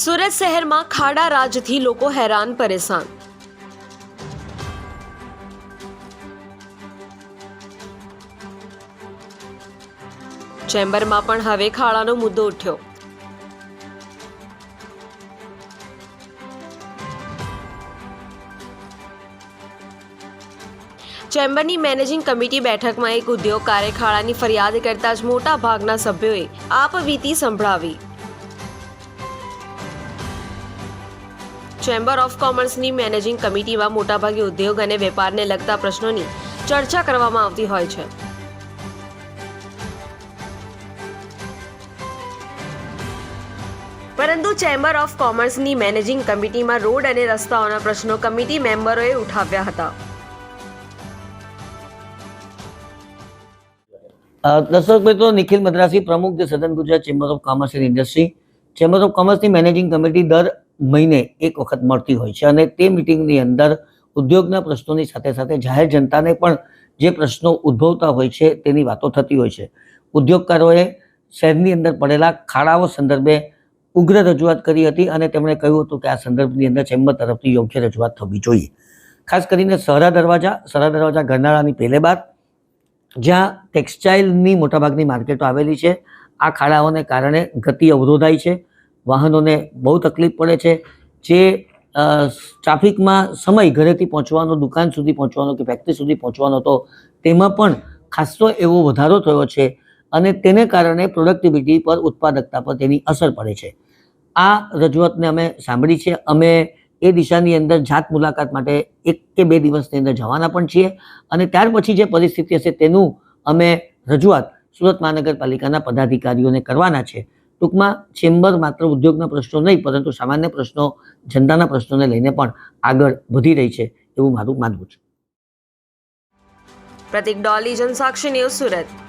સુરત શહેરમાં ખાડા રાજથી લોકો હેરાન પરેશાન. ચેમ્બરમાં પણ હવે ખાડાનો મુદ્દો ઉઠ્યો. ચેમ્બરની મેનેજિંગ કમિટી બેઠકમાં એક ઉદ્યોગકારે ખાડાની ફરિયાદ કરતા જ મોટા ભાગના સભ્યોએ આપવીતી સંભળાવી. ચેમ્બર ઓફ કોમર્સની મેનેજિંગ કમિટીમાં મોટાભાગે ઉદ્યોગ અને વેપારને લગતા પ્રશ્નોની ચર્ચા કરવામાં આવતી હોય છે. પરંતુ ચેમ્બર ઓફ કોમર્સની મેનેજિંગ કમિટીમાં રોડ અને રસ્તાઓના પ્રશ્નો કમિટી મેમ્બરોએ ઉઠાવ્યા હતા. દર્શક મિત્રો, નિખિલ મદ્રાસી પ્રમુખ ધ સદન Gujarat chamber of commerce and industry. Chamber of કોમર્સની managing committee દર મહિને એક વખત મળતી હોય છે. અને તે મિટિંગની અંદર ઉદ્યોગના પ્રશ્નોની સાથે સાથે જાહેર જનતાને પણ જે પ્રશ્નો ઉદ્ભવતા હોય છે તેની વાતો થતી હોય છે. ઉદ્યોગકારોએ શહેરની અંદર પડેલા ખાડાઓ સંદર્ભે ઉગ્ર રજૂઆત કરી હતી અને તેમણે કહ્યું હતું કે આ સંદર્ભની અંદર ચેમ્બર તરફથી યોગ્ય રજૂઆત થવી જોઈએ. ખાસ કરીને સહરા દરવાજા સહરા દરવાજા ગરનાળાની પહેલે બાદ જ્યાં ટેક્સટાઇલની મોટાભાગની માર્કેટો આવેલી છે. આ ખાડાઓને કારણે ગતિ અવરોધાય છે. વાહનોને બહુ તકલીફ પડે છે, જે ટ્રાફિકમાં સમય ઘરેથી પહોંચવાનો, દુકાન સુધી પહોંચવાનો કે ફેક્ટરી સુધી પહોંચવાનો હતો તેમાં પણ ખાસો એવો વધારો થયો છે અને તેને કારણે પ્રોડક્ટિવિટી પર ઉત્પાદકતા પર તેની અસર પડે છે. આ રજૂઆતને અમે સાંભળી છે. અમે એ દિશાની અંદર જાત મુલાકાત માટે એક કે બે દિવસની અંદર જવાના પણ છીએ અને ત્યાર પછી જે પરિસ્થિતિ હશે તેનું અમે રજૂઆત સુરત મહાનગરપાલિકાના પદાધિકારીઓને કરવાના છે. ટૂંકમાં ચેમ્બર માત્ર ઉદ્યોગના પ્રશ્નો નહીં, પરંતુ સામાન્ય પ્રશ્નો, જનતાના પ્રશ્નોને લઈને પણ આગળ વધી રહી છે એવું મારું માનવું છે. પ્રતિક ડોલી જનસાક્ષી ન્યૂઝ સુરત.